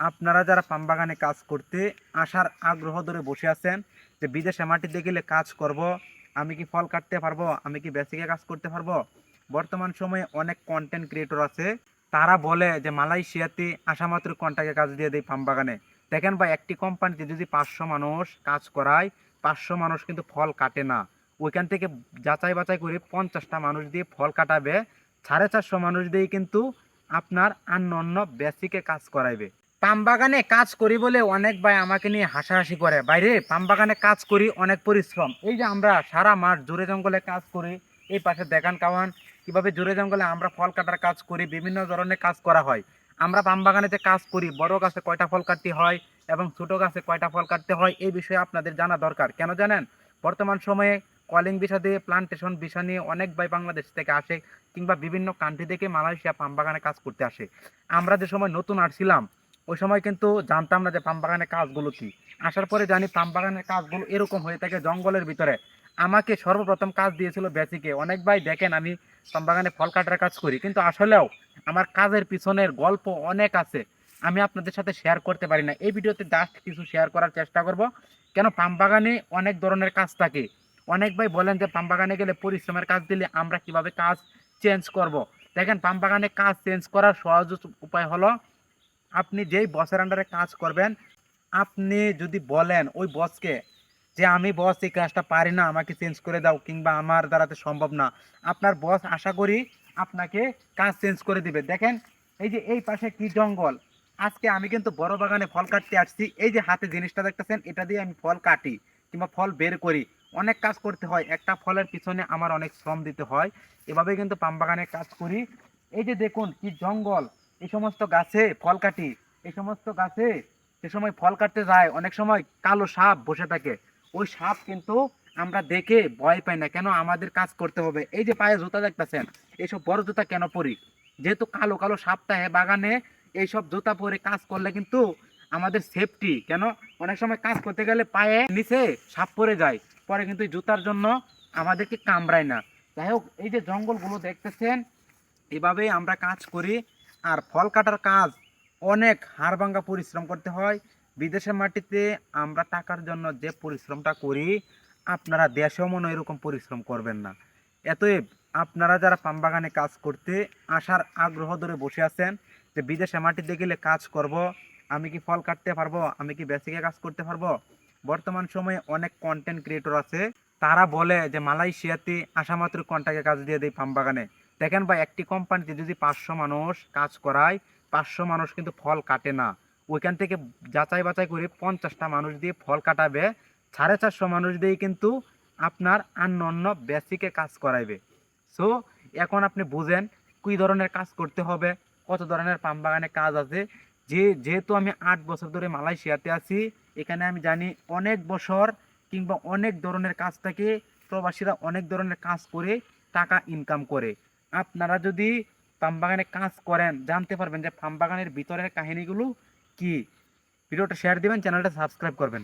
আপনারা যারা পাম বাগানে কাজ করতে আসার আগ্রহ ধরে বসে আছেন যে বিদেশে মাটিতে গেলে কাজ করব, আমি কি ফল কাটতে পারব, আমি কি বেসিকে কাজ করতে পারব? বর্তমান সময়ে অনেক কন্টেন্ট ক্রিয়েটর আছে, তারা বলে যে মালয়েশিয়াতে আসা মাত্র কন্ট্রাক্টে কাজ দিয়ে দেয় পাম বাগানে। দেখেন ভাই, একটি কোম্পানিতে যদি পাঁচশো মানুষ কাজ করায়, পাঁচশো মানুষ কিন্তু ফল কাটে না। ওইখান থেকে যাচাই বাছাই করে পঞ্চাশটা মানুষ দিয়ে ফল কাটাবে, সাড়ে চারশো মানুষ দিয়ে কিন্তু আপনার অন্য অন্য বেসিকে কাজ করাইবে। পাম বাগানে কাজ করি বলে অনেক ভাই আমাকে নিয়ে হাসাহাসি করে। বাইরে পাম বাগানে কাজ করি, অনেক পরিশ্রম। এই যে আমরা সারা মাঠ জোরে জঙ্গলে কাজ করি, এই পাশে দেখান কাওয়ান, কীভাবে জোরে জঙ্গলে আমরা ফল কাটার কাজ করি, বিভিন্ন ধরনের কাজ করা হয়। আমরা পাম বাগানেতে কাজ করি, বড় গাছে কয়টা ফল কাটতে হয় এবং ছোট গাছে কয়টা ফল কাটতে হয়, এই বিষয়ে আপনাদের জানা দরকার। কেন জানেন? বর্তমান সময়ে কলিং বিষা দিয়ে, প্লান্টেশন বিষা নিয়ে অনেক ভাই বাংলাদেশ থেকে আসে কিংবা বিভিন্ন কান্ট্রি থেকে মালয়েশিয়া পাম বাগানে কাজ করতে আসে। আমরা যে সময় নতুন আসছিলাম ওই সময় কিন্তু জানতাম না যে পাম বাগানের কাজগুলো কি। আসার পরে জানি পাম বাগানের কাজগুলো এরকম হয়ে থাকে জঙ্গলের ভিতরে। আমাকে সর্বপ্রথম কাজ দিয়েছিল বেসিকে অনেক ভাই দেখেন আমি পাম বাগানে ফল কাটার কাজ করি। কিন্তু আসলেও আমার কাজের পিছনের গল্প অনেক আছে। আমি আপনাদের সাথে শেয়ার করতে পারি না। এই ভিডিওতে জাস্ট কিছু শেয়ার করার চেষ্টা করব। কেন পাম বাগানে অনেক ধরনের কাজ থাকে। অনেক ভাই বলেন যে পাম বাগানে গেলে পরিশ্রমের কাজ দিলে আমরা কীভাবে কাজ চেঞ্জ করব। দেখেন পাম বাগানে কাজ চেঞ্জ করার সহজ উপায় হলো আপনি যেই বসের আন্ডারে কাজ করবেন, আপনি যদি বলেন ওই বসকে যে আমি বস এই কাজটা পারি না, আমাকে চেঞ্জ করে দাও কিংবা আমার দ্বারাতে সম্ভব না, আপনার বস আশা করি আপনাকে কাজ চেঞ্জ করে দিবে। দেখেন, এই যে এই পাশে কি জঙ্গল? আজকে আমি কিন্তু বড় বাগানে ফল কাটতে আসছি, এই যে হাতে জিনিসটা দেখতেছেন, এটা দিয়ে আমি ফল কাটি কিংবা ফল বের করি। অনেক কাজ করতে হয়, একটা ফলের পিছনে আমার অনেক শ্রম দিতে হয় এভাবে কিন্তু পাম বাগানে কাজ করি। এই যে দেখুন কি জঙ্গল এই সমস্ত গাছে ফল কাটি, এই সমস্ত গাছে সে সময় ফল কাটতে যায়, অনেক সময় কালো সাপ বসে থাকে। ওই সাপ কিন্তু আমরা দেখে ভয় পাই না, কেন আমাদের কাজ করতে হবে? এই যে পায়ে জুতা দেখতেছেন, এইসব বড় জুতা কেন পরি? যেহেতু কালো কালো সাপ থাকে বাগানে এইসব জুতা পরে কাজ করলে কিন্তু আমাদের সেফটি কেন? অনেক সময় কাজ করতে গেলে পায়ে নিচে সাপ পরে যায়, পরে কিন্তু জুতার জন্য আমাদেরকে কামড়ায় না। যাই হোক, এই যে জঙ্গলগুলো দেখতেছেন, এভাবেই আমরা কাজ করি। আর ফল কাটার কাজ অনেক হাড় ভাঙ্গা পরিশ্রম করতে হয়। বিদেশের মাটিতে আমরা টাকার জন্য যে পরিশ্রমটা করি, আপনারা দেশেও মনে এরকম পরিশ্রম করবেন না। এতএব আপনারা যারা পাম বাগানে কাজ করতে আসার আগ্রহ ধরে বসে আছেন যে বিদেশে মাটিতে গেলে কাজ করব, আমি কি ফল কাটতে পারব, আমি কি বেসিকে কাজ করতে পারব? বর্তমান সময়ে অনেক কন্টেন্ট ক্রিয়েটর আছে, তারা বলে যে মালয়েশিয়াতে আসা মাত্র কন্ট্রাক্টে কাজ দিয়ে দেয় পাম বাগানে। দেখেন ভাই, একটি কোম্পানিতে যদি পাঁচশো মানুষ কাজ করায়, পাঁচশো মানুষ কিন্তু ফল কাটে না। ওইখান থেকে যাচাই বাছাই করে পঞ্চাশটা মানুষ দিয়ে ফল কাটাবে, সাড়ে চারশো মানুষ দিয়ে কিন্তু আপনার অন্য অন্য বেসিকে কাজ করাইবে। সো এখন আপনি বুঝেন কী ধরনের কাজ করতে হবে, কত ধরনের পাম বাগানে কাজ আছে। যে, যেহেতু আমি আট বছর ধরে মালয়েশিয়াতে আছি, এখানে আমি জানি অনেক বছর কিংবা অনেক ধরনের কাজ থাকে প্রবাসীরা অনেক ধরনের কাজ করে টাকা ইনকাম করে। আপনারা যদি ফার্ম বাগানে কাজ করেন, জানতে পারবেন যে ফার্ম বাগানের ভিতরের কাহিনীগুলো কি। ভিডিওটা শেয়ার দিবেন চ্যানেলটা সাবস্ক্রাইব করবেন।